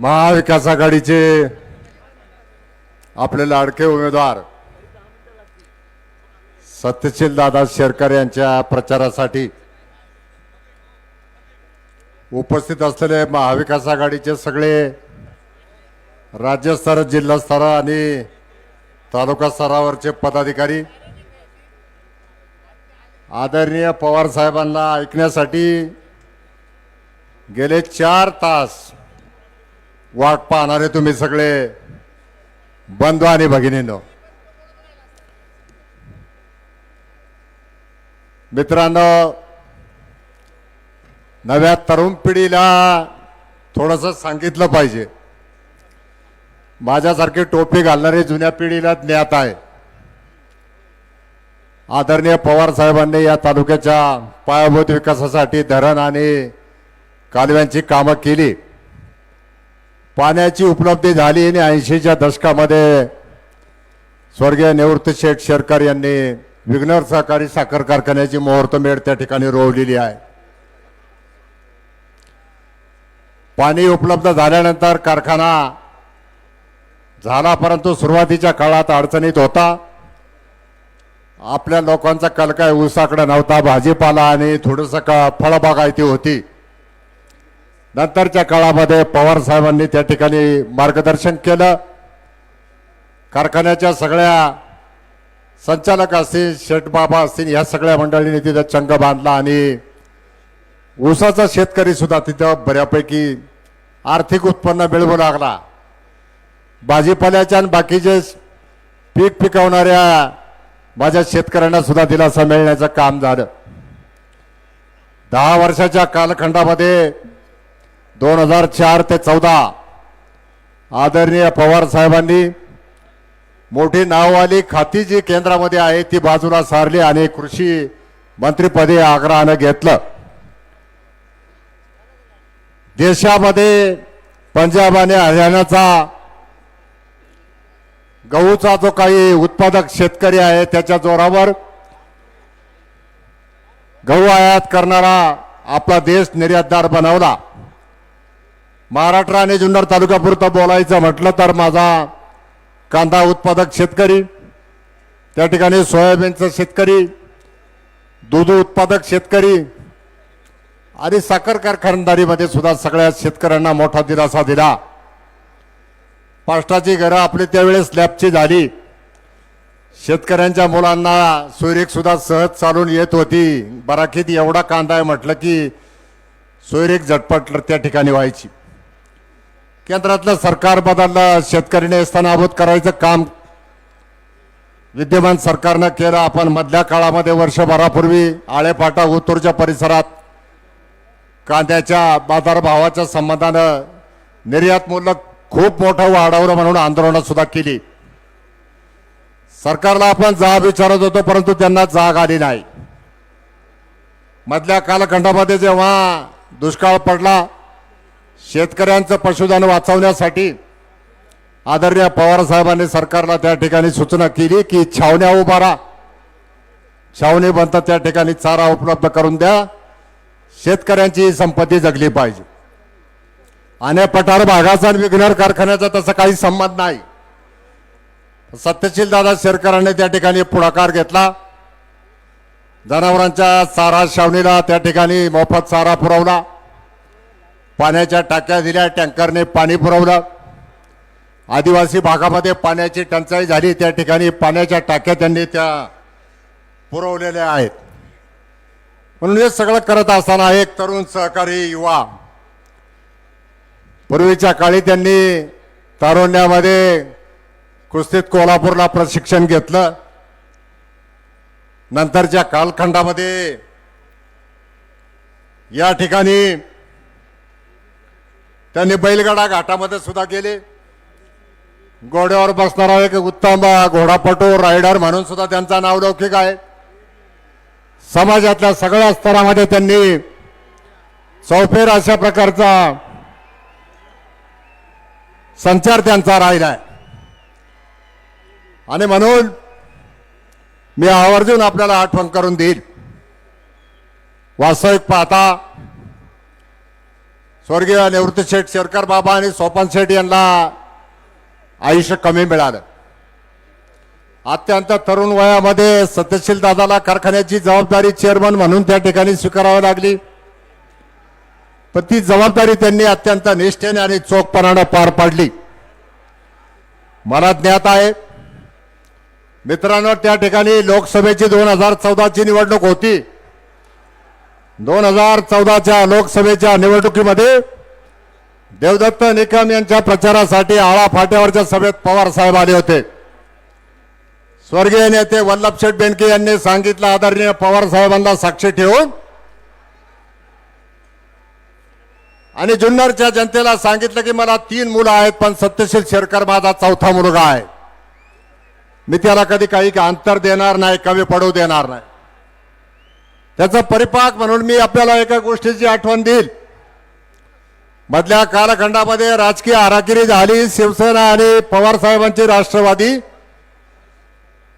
महाविकास आघाडीचे आपले लाडके उमेदवार सत्यशील दादा शेरकर यांच्या प्रचारासाठी उपस्थित असलेले महाविकास आघाडीचे सगळे राज्यस्तर जिल्हास्तर आणि तालुका स्तरावरचे पदाधिकारी आदरणीय पवार साहेबांना ऐकण्यासाठी गेले चार तास वाट पाहणारे तुम्ही सगळे बंधू आणि भगिनींनो. मित्रांनो नव्या तरुण पिढीला थोडंसं सांगितलं पाहिजे. माझ्यासारखी टोपी घालणारी जुन्या पिढीला ज्ञात आहे. आदरणीय पवार साहेबांनी या तालुक्याच्या पायाभूत विकासासाठी धरण आणि कालव्यांची कामं केली. पाण्याची उपलब्धी झाली आणि ऐंशीच्या दशकामध्ये स्वर्गीय निवृत्त शेठ शेरकर यांनी विघ्नर सहकारी साखर कारखान्याची मुहूर्तमेढ त्या ठिकाणी रोवलेली आहे. पाणी उपलब्ध झाल्यानंतर कारखाना झाला परंतु सुरुवातीच्या काळात अडचणीत होता. आपल्या लोकांचा कल काय ऊसाकडे नव्हता भाजीपाला आणि थोडंसं का फळबागायती होती. नंतरच्या काळामध्ये पवार साहेबांनी त्या ठिकाणी मार्गदर्शन केलं. कारखान्याच्या सगळ्या संचालक असतील शेठबाबा असतील ह्या सगळ्या मंडळींनी तिथं चंग बांधला आणि ऊसाचा शेतकरी सुद्धा तिथं बऱ्यापैकी आर्थिक उत्पन्न मिळवू लागला. भाजीपाल्याच्या आणि बाकीचे पीक पिकवणाऱ्या माझ्या शेतकऱ्यांना सुद्धा दिलासा मिळण्याचं काम झालं. दहा वर्षाच्या कालखंडामध्ये दोन हजार चार ते चौदा. आदरणीय पवार साहेबांनी मोठी नाववाली खाती जी केंद्रामध्ये आहे ती बाजूला सारली आणि कृषी मंत्रीपदी आग्रहानं घेतलं. देशामध्ये पंजाब आणि हरियाणाचा गहूचा जो काही उत्पादक शेतकरी आहे त्याच्या जोरावर गहू आयात करणारा आपला देश निर्यातदार बनवला. महाराष्ट्र आणि जुन्नर तालुक्यापुरतं बोलायचं म्हटलं तर माझा कांदा उत्पादक शेतकरी त्या ठिकाणी सोयाबीनचं शेतकरी दूध उत्पादक शेतकरी आणि साखर कारखानदारीमध्ये सुद्धा सगळ्या शेतकऱ्यांना मोठा दिलासा दिला. पाष्टाची घरं आपली त्यावेळेस स्लॅबची झाली. शेतकऱ्यांच्या मुलांना सोयरीक सुद्धा सहज चालून येत होती. बराखीत एवढा कांदा आहे म्हटलं की सोयरीक झटपट त्या ठिकाणी व्हायची. केंद्रातलं सरकार बदललं शेतकरीने स्थानाभूत करायचं काम विद्यमान सरकारनं केलं. आपण मधल्या काळामध्ये वर्षभरापूर्वी आळेपाटा उत्तूरच्या परिसरात कांद्याच्या बाजारभावाच्या संबंधानं निर्यात मूल्य खूप मोठं वाढवलं म्हणून आंदोलनं सुद्धा केली. सरकारला आपण जाब विचारत होतो परंतु त्यांना जाग आली नाही. मधल्या कालखंडामध्ये जेव्हा दुष्काळ पडला शेतकऱ्यांचं पशुधन वाचवण्यासाठी आदरणीय पवारसाहेबांनी सरकारला त्या ठिकाणी सूचना केली की छावण्या उभारा छावणी बनतात त्या ठिकाणी चारा उपलब्ध करून द्या. शेतकऱ्यांची संपत्ती जगली पाहिजे. आणि पठार भागाचा आणि विघ्नर कारखान्याचा तसा काही संबंध नाही. सत्यशील दादा शेरकरांनी त्या ठिकाणी पुढाकार घेतला. जनावरांच्या चारा छावणीला त्या ठिकाणी मोफत चारा पुरवला. पाण्याच्या टाक्या दिल्या टँकरने पाणी पुरवलं. आदिवासी भागामध्ये पाण्याची टंचाई झाली. त्या ठिकाणी पाण्याच्या टाक्या त्यांनी त्या पुरवलेल्या आहेत. म्हणून हे सगळं करत असताना एक तरुण सहकारी युवा पूर्वीच्या काळी त्यांनी तारुण्यामध्ये कुस्तीत कोल्हापूरला प्रशिक्षण घेतलं. नंतरच्या कालखंडामध्ये या ठिकाणी त्यांनी बैलगाडा घाटामध्ये सुद्धा गेले घोड्यावर बसणारा एक उत्तम घोडापटू रायडर म्हणून सुद्धा त्यांचा नावलौकिक आहे. समाजातल्या सगळ्या स्तरामध्ये त्यांनी चौफेर अशा प्रकारचा संचार त्यांचा राहिला आहे. आणि म्हणून मी आवर्जून आपल्याला आठवण करून देईल. वास्तविक पाहता स्वर्गीय निवृत्ती शेठ शेरकर बाबा आणि सोपान शेठ यांना आयुष्य कमी मिळालं. अत्यंत तरुण वयामध्ये सत्यशील दादाला कारखान्याची जबाबदारी चेअरमन म्हणून त्या ठिकाणी स्वीकारावी लागली. पण ती जबाबदारी त्यांनी अत्यंत निष्ठेने आणि चोखपणानं पार पाडली. मला ज्ञात आहे मित्रांनो त्या ठिकाणी लोकसभेची दोन हजार चौदाची निवडणूक होती. दोन हजार चौदाच्या लोकसभेच्या निवडणुकीमध्ये देवदत्त निकम यांच्या प्रचारासाठी आळा फाट्यावरच्या सभेत पवार साहेब आले होते. स्वर्गीय नेते वल्लभशेठ बेनके यांनी सांगितलं आदरणीय पवार साहेबांना साक्षी ठेवून. आणि जुन्नरच्या जनतेला सांगितलं की मला तीन मुलं आहेत पण सत्यशील शेरकर माझा चौथा मुलगा आहे. मी त्याला कधी काही अंतर देणार नाही कमी पडू देणार नाही. त्याचा परिपाक म्हणून मी आपल्याला एका गोष्टीची आठवण देईल. मधल्या कालखंडामध्ये राजकीय आराखिरी झाली शिवसेना आणि पवार साहेबांची राष्ट्रवादी.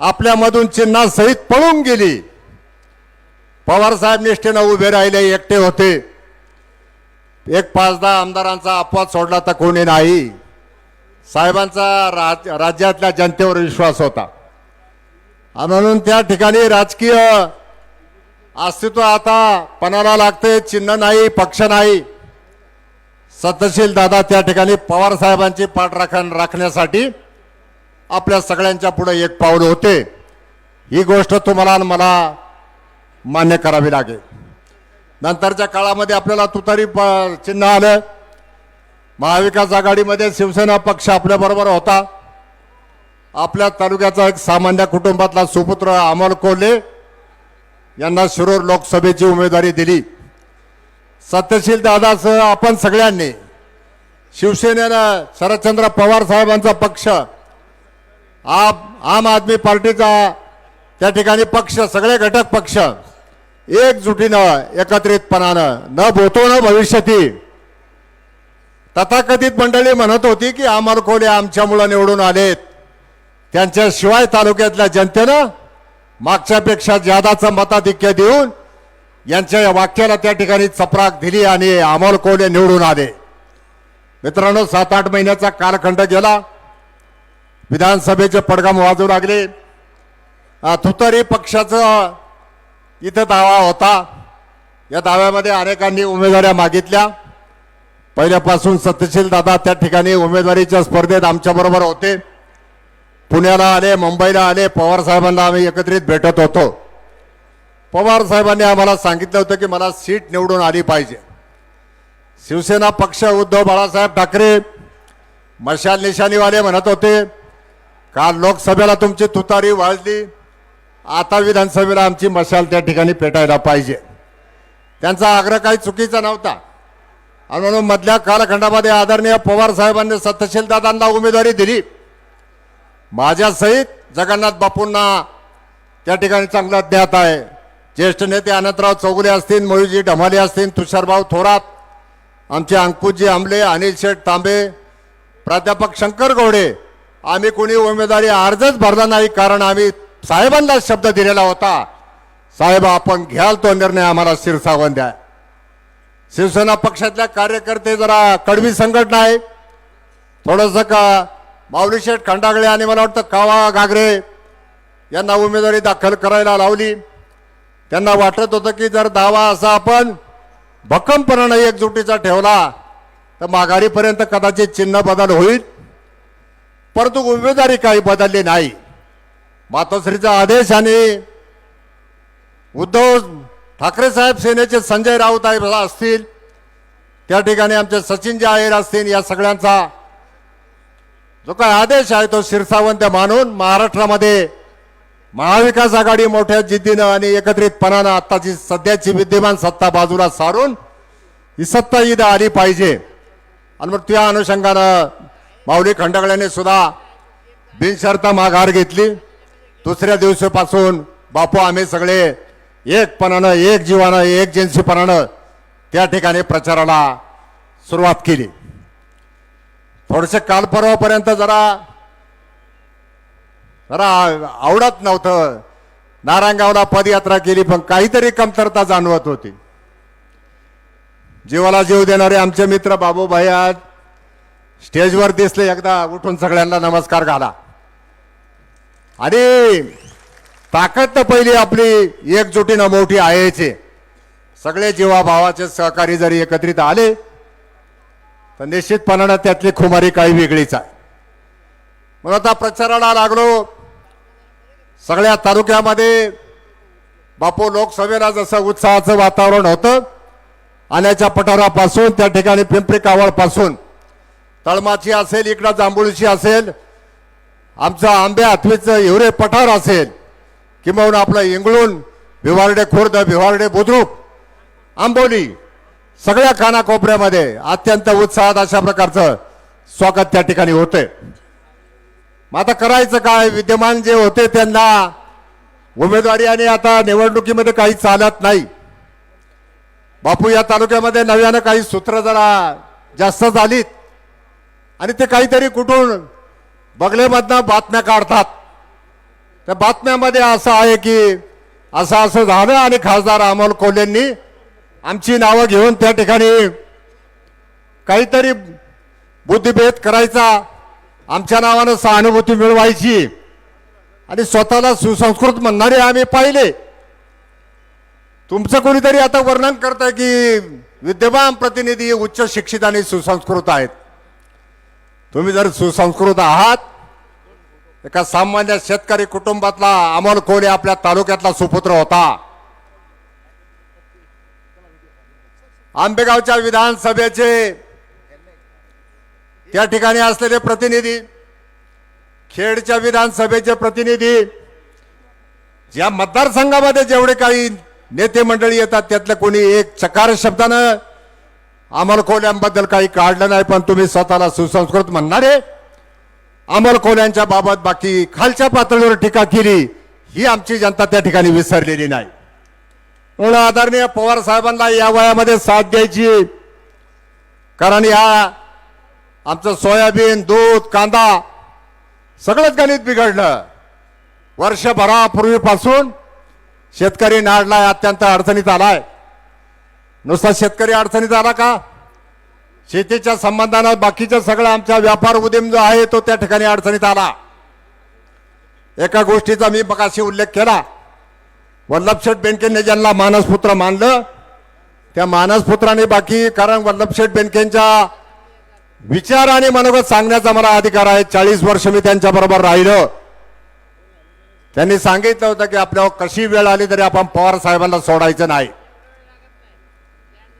आपल्यामधून चिन्हासहित पळून गेली. पवार साहेब निष्ठेनं उभे राहिले एकटे होते. एक पाच दहा आमदारांचा अपवाद सोडला तर कोणी नाही. साहेबांचा राज राज्यातल्या जनतेवर विश्वास होता. म्हणून त्या ठिकाणी राजकीय अस्तित्व आता पणाला लागते चिन्ह नाही पक्ष नाही. सत्यशील दादा त्या ठिकाणी पवार साहेबांची पाठराखण राखण्यासाठी आपल्या सगळ्यांच्या पुढे एक पाऊल होते. ही गोष्ट तुम्हाला मला मान्य करावी लागेल. नंतरच्या काळामध्ये आपल्याला तुतारी प- चिन्ह आलं. महाविकास आघाडीमध्ये शिवसेना पक्ष आपल्याबरोबर होता. आपल्या तालुक्याचा एक सामान्य कुटुंबातला सुपुत्र अमोल कोल्हे यांना शिरूर लोकसभेची उमेदवारी दिली. सत्यशील दादासह आपण सगळ्यांनी शिवसेनेनं शरदचंद्र पवार साहेबांचा पक्ष आप आम आदमी पार्टीचा त्या ठिकाणी पक्ष सगळे घटक पक्ष एकजुटीनं एकत्रितपणानं न भोतवणं न भविष्यती. तथाकथित मंडळी म्हणत होती की अमर आमच्यामुळं निवडून आलेत. त्यांच्याशिवाय तालुक्यातल्या जनतेनं मागच्यापेक्षा जादाचं मताधिक्य देऊन यांच्या या वाक्याला त्या ठिकाणी चपराक दिली आणि अमोल कोले निवडून आले. मित्रांनो सात आठ महिन्याचा कालखंड गेला. विधानसभेचे पडगाम वाजू लागले. तुतरी तुतारी पक्षाचं इथं दावा होता. या दाव्यामध्ये अनेकांनी उमेदवाऱ्या मागितल्या. पहिल्यापासून सत्यशील दादा त्या ठिकाणी उमेदवारीच्या स्पर्धेत आमच्याबरोबर होते. पुण्याला आले मुंबईला आले पवार साहेबांना आम्ही एकत्रित भेटत होतो. पवार साहेबांनी आम्हाला सांगितलं होतं की मला सीट निवडून आली पाहिजे. शिवसेना पक्ष उद्धव बाळासाहेब ठाकरे मशाल निशाणीवाले म्हणत होते काल लोकसभेला तुमची तुतारी वाजली आता विधानसभेला आमची मशाल त्या ठिकाणी पेटायला पाहिजे. त्यांचा आग्रह काही चुकीचा नव्हता. आणि म्हणून मधल्या कालखंडामध्ये आदरणीय पवार साहेबांनी सत्यशील दादांना उमेदवारी दिली. माझ्यासहित जगन्नाथ बापूंना त्या ठिकाणी चांगला ज्ञात आहे. ज्येष्ठ नेते अनंतराव चौगुले असतील मयूजी ढमाले असतील तुषारभाऊ थोरात आमचे अंकुशजी आमले अनिल शेठ तांबे प्राध्यापक शंकर गौडे आम्ही कोणी उमेदवारी अर्जच भरला नाही कारण आम्ही साहेबांना शब्द दिलेला होता. साहेब आपण घ्याल तो निर्णय आम्हाला शिरसावून द्या. शिवसेना पक्षातल्या कार्यकर्ते जरा कडवी संघटना आहे थोडंसं का माऊली शेठ खंडागळे आणि मला वाटतं कावा घागरे यांना उमेदवारी दाखल करायला लावली. त्यांना वाटत होतं की जर दावा असा आपण भक्कमपणानं एकजुटीचा ठेवला तर माघारीपर्यंत कदाचित चिन्ह बदल होईल. परंतु उमेदवारी काही बदलली नाही. मातोश्रीचा आदेश आणि उद्धव ठाकरे साहेब सेनेचे संजय राऊत आहे असतील. त्या ठिकाणी आमचे सचिनजी आहेर असतील या सगळ्यांचा जो काय आदेश आहे तो शिरसावंत मानून महाराष्ट्रामध्ये महाविकास आघाडी मोठ्या जिद्दीनं आणि एकत्रितपणानं आत्ताची सध्याची विद्यमान सत्ता बाजूला सारून ही सत्ता ईद आली पाहिजे. आणि मग त्या अनुषंगानं माऊली खंडगळ्याने सुद्धा बिनशर्त माघार घेतली. दुसऱ्या दिवसापासून बापू आम्ही सगळे एकपणानं एक जीवानं एक जिन्सीपणानं त्या ठिकाणी प्रचाराला सुरुवात केली. थोडस काल परवापर्यंत जरा जरा आवडत नव्हतं. नारायणगावला पदयात्रा केली पण काहीतरी कमतरता जाणवत होती. जीवाला जीव देणारे आमचे मित्र बाबूभाई आज स्टेजवर दिसले एकदा उठून सगळ्यांना नमस्कार घाला. आणि ताकद तर पहिली आपली एकजुटीनं मोठी आहेचे. सगळे जीवाभावाचे सहकारी जरी एकत्रित आले तर निश्चितपणानं त्यातली खुमारी काही वेगळीच आहे. मग आता प्रचाराला लागलो. सगळ्या तालुक्यामध्ये बापू लोकसभेला जसं उत्साहाचं वातावरण होतं आल्याच्या पठारापासून त्या ठिकाणी पिंपरी कावळपासून. तळमाची असेल इकडं जांभूळशी असेल आमचं आंबे हातवीचं हिवरे पठार असेल किंवा आपलं इंगळून भिवारडे खुर्द भिवारडे बुद्रुक आंबोली सगळ्या कानाकोपऱ्यामध्ये अत्यंत उत्साहात अशा प्रकारचं स्वागत त्या ठिकाणी होते मग आता करायचं काय? विद्यमान जे होते त्यांना उमेदवारी आणि आता निवडणुकीमध्ये काही चालत नाही. बापू या तालुक्यामध्ये नव्यानं काही सूत्र जरा जास्त झालीत. आणि ते काहीतरी कुठून बगलेमधनं बातम्या काढतात. त्या बातम्यामध्ये असं आहे की असं असं झालं आणि खासदार अमोल कोल्हेंनी आमची नावं घेऊन त्या ठिकाणी काहीतरी बुद्धिभेद करायचा आमच्या नावानं सहानुभूती मिळवायची आणि स्वतःला सुसंस्कृत म्हणणारे आम्ही पाहिले. तुमचं कोणीतरी आता वर्णन करत आहे की विद्यमान प्रतिनिधी उच्च शिक्षित आणि सुसंस्कृत आहेत. तुम्ही जर सुसंस्कृत आहात एका सामान्य शेतकरी कुटुंबातला अमोल कोले आपल्या तालुक्यातला सुपुत्र होता. आंबेगावच्या विधानसभेचे त्या ठिकाणी असलेले प्रतिनिधी खेडच्या विधानसभेचे प्रतिनिधी ज्या मतदारसंघामध्ये जेवढे काही नेते मंडळी येतात त्यातलं कोणी एक चकार शब्दानं अमल कोल्यांबद्दल काही काढलं नाही पण तुम्ही स्वतःला सुसंस्कृत म्हणणारे अमल कोल्यांच्या बाबत बाकी खालच्या पातळीवर टीका केली ही आमची जनता त्या ठिकाणी विसरलेली नाही. म्हणून आदरणीय पवार साहेबांना या वयामध्ये साथ द्यायची. कारण या आमचं सोयाबीन दूध कांदा सगळंच गणित बिघडलं. वर्षभरापूर्वीपासून शेतकरी नाडलाय अत्यंत अडचणीत आलाय. नुसता शेतकरी अडचणीत आला का? शेतीच्या संबंधानं बाकीचा सगळा आमचा व्यापार उद्यम जो आहे तो त्या ठिकाणी अडचणीत आला. एका गोष्टीचा मी मगाशी उल्लेख केला. वल्लभशेठ बेनकेने ज्यांना मानसपुत्र मानलं त्या मानसपुत्राने बाकी कारण वल्लभशेठ बेनकेंच्या विचार आणि मनोगत सांगण्याचा मला अधिकार आहे. चाळीस वर्ष मी त्यांच्या बरोबर राहिलो. त्यांनी सांगितलं होतं की आपल्यावर कशी वेळ आली तरी आपण पवार साहेबांना सोडायचं नाही.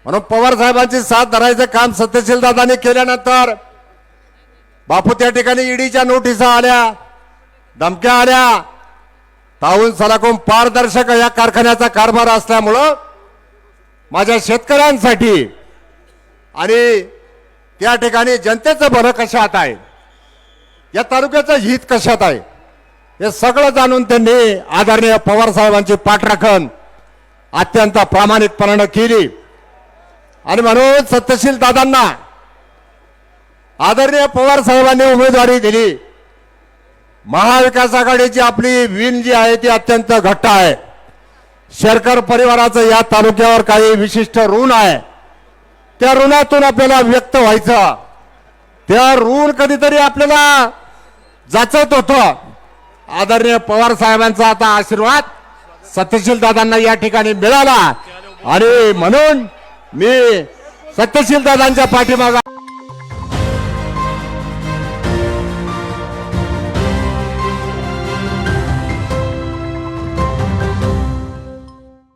म्हणून पवार साहेबांची साथ धरायचं काम सत्यशील दादांनी केल्यानंतर बापू त्या ठिकाणी ईडीच्या नोटिसा आल्या धमक्या आल्या. ताऊन सलाकून पारदर्शक या कारखान्याचा कारभार असल्यामुळं माझ्या शेतकऱ्यांसाठी आणि त्या ठिकाणी जनतेचं भलं कशात आहे? या तालुक्याचं हित कशात आहे? हे सगळं जाणून त्यांनी आदरणीय पवार साहेबांची पाठराखण अत्यंत प्रामाणिकपणानं केली. आणि म्हणून सत्यशील दादांना आदरणीय पवार साहेबांनी उमेदवारी दिली. महाविकास आघाडीची आपली विण जी आहे ती अत्यंत घट्ट आहे. शेरकर परिवाराचं या तालुक्यावर काही विशिष्ट ऋण आहे. त्या ऋणातून आपल्याला व्यक्त व्हायचं. त्या ऋण कधीतरी आपल्याला जाचत होतं. आदरणीय पवार साहेबांचा आता आशीर्वाद सत्यशील दादांना या ठिकाणी मिळाला. आणि म्हणून मी सत्यशील दादांच्या पाठीमागा